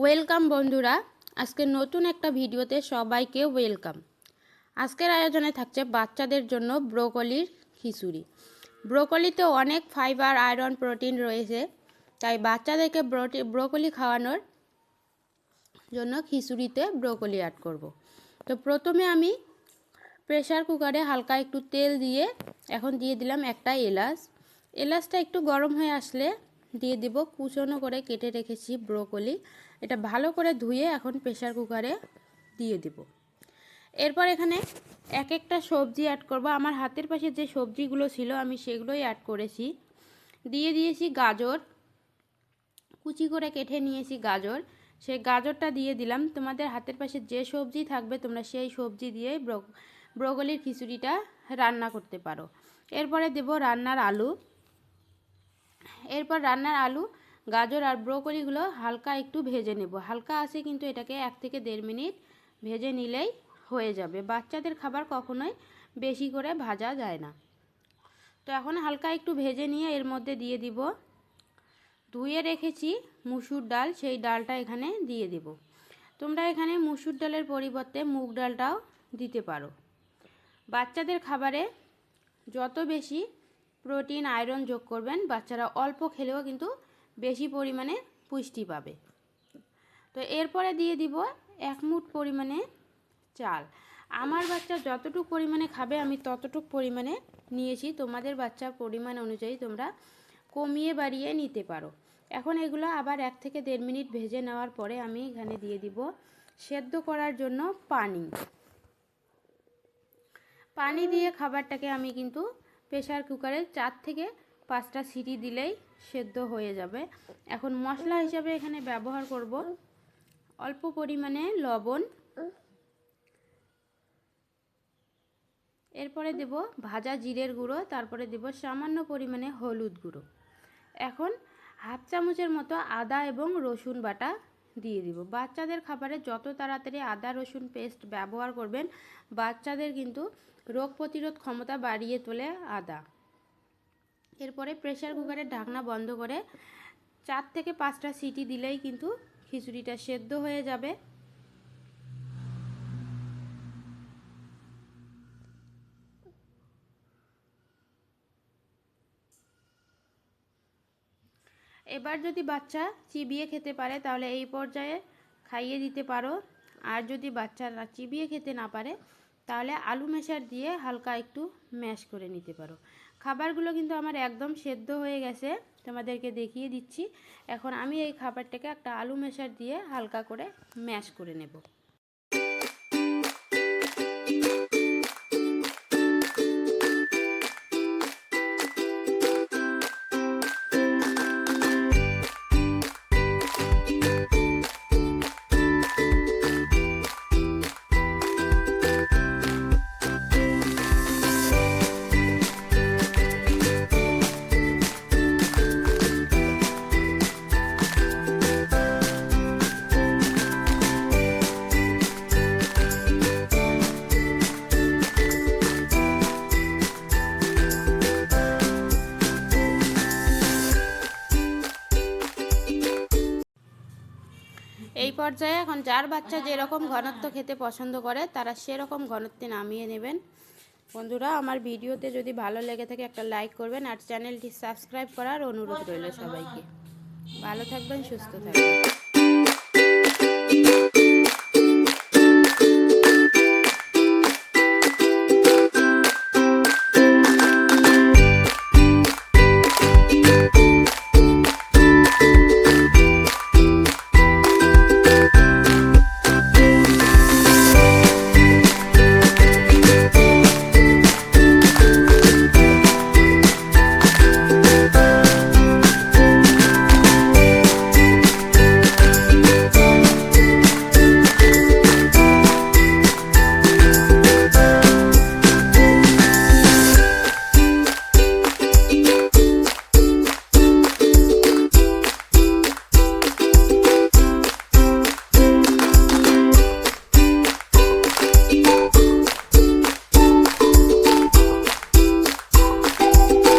Welcome বন্ধুরা, আজকে নতুন একটা ভিডিওতে সবাইকে ওয়েলকাম। আজকের আয়োজনে থাকছে বাচ্চাদের জন্য ব্রোকলির খিচুড়ি। ব্রোকলিতে অনেক ফাইবার, আয়রন, প্রোটিন রয়েছে, তাই বাচ্চাদেরকে ব্রোকলি খাওয়ানোর জন্য খিচুড়িতে ব্রোকলি অ্যাড করব। তো প্রথমে আমি প্রেশার কুকারে হালকা একটু তেল দিয়ে এখন দিয়ে দিলাম একটা এলাচ। এলাচটা একটু গরম হয়ে আসলে দিয়ে দেব কুচনো করে কেটে রেখেছি ব্রোকলি। এটা ভালো করে ধুয়ে এখন প্রেশার কুকারে দিয়ে দেব। এরপর এখানে এক একটা সবজি অ্যাড করব। আমার হাতের পাশে যে সবজিগুলো ছিল আমি সেগুলোই অ্যাড করেছি। দিয়ে দিয়েছি গাজর। কুচি করে কেটে নিয়েছি গাজর। সেই গাজরটা দিয়ে দিলাম। তোমাদের হাতের পাশে যে সবজি থাকবে তোমরা সেই সবজি দিয়ে ব্রোকলির খিচুড়িটা রান্না করতে পারো। এরপরে দেব রান্নার আলু। এরপর রান্নার আলু, গাজর আর ব্রোকলিগুলো হালকা একটু ভেজে নেব। হালকা আছে কিন্তু এটাকে এক থেকে দেড় মিনিট ভেজে নিলেই হয়ে যাবে। বাচ্চাদের খাবার কখনোই বেশি করে ভাজা যায় না। তো এখন হালকা একটু ভেজে নিয়ে এর মধ্যে দিয়ে দিব। ধুয়ে রেখেছি মুসুর ডাল, সেই ডালটা এখানে দিয়ে দেব। তোমরা এখানে মুসুর ডালের পরিবর্তে মুগ ডালটাও দিতে পারো। বাচ্চাদের খাবারে যত বেশি প্রোটিন, আয়রন যোগ করবেন। বাচ্চারা অল্প খেলেও কিন্তু বেশি পরিমাণে পুষ্টি পাবে। তো এরপরে দিয়ে দিব এক মুঠ পরিমাণে চাল। আমার বাচ্চা যতটুকু পরিমাণে খাবে, আমি ততটুক পরিমাণে নিয়েছি। তোমাদের বাচ্চার পরিমাণ অনুযায়ী তোমরা কমিয়ে বাড়িয়ে নিতে পারো। এখন এগুলো আবার এক থেকে দেড় মিনিট ভেজে নেওয়ার পরে আমি এখানে দিয়ে দিব সেদ্ধ করার জন্য পানি। পানি দিয়ে খাবারটাকে আমি কিন্তু প্রেশার কুকারে চার থেকে পাঁচটা সিটি দিলেই সেদ্ধ হয়ে যাবে। এখন মশলা হিসাবে এখানে ব্যবহার করব অল্প পরিমাণে লবণ। এরপরে দেব ভাজা জিরের গুঁড়ো, তারপরে দেব সামান্য পরিমাণে হলুদ গুঁড়ো। এখন হাফ চামচের মতো আদা এবং রসুন বাটা দিয়ে দিব। বাচ্চাদের খাবারে যত তাড়াতাড়ি আদা রসুন পেস্ট ব্যবহার করবেন, বাচ্চাদের কিন্তু রোগ প্রতিরোধ ক্ষমতা বাড়িয়ে তোলে আদা। এরপরে প্রেশার কুকারের ঢাকনা বন্ধ করে চার থেকে পাঁচটা সিটি দিলেই কিন্তু খিচুড়িটা সেদ্ধ হয়ে যাবে। এবার যদি বাচ্চা চিবিয়ে খেতে পারে, তাহলে এই পর্যায়ে খাইয়ে দিতে পারো। আর যদি বাচ্চারা চিবিয়ে খেতে না পারে তাহলে আলু মেশার দিয়ে হালকা একটু ম্যাশ করে নিতে পারো। খাবারগুলো কিন্তু আমার একদম সেদ্ধ হয়ে গেছে, তোমাদেরকে দেখিয়ে দিচ্ছি। এখন আমি এই খাবারটাকে একটা আলু মেশার দিয়ে হালকা করে ম্যাশ করে নেব। এই পর্যায়ে এখন যার বাচ্চা যেরকম ঘনত্ব খেতে পছন্দ করে, তারা সেরকম ঘনত্বে নামিয়ে নেবেন। বন্ধুরা, আমার ভিডিওতে যদি ভালো লেগে থাকে একটা লাইক করবেন আর চ্যানেলটি সাবস্ক্রাইব করার অনুরোধ রইল সবাইকে। ভালো থাকবেন, সুস্থ থাকবেন।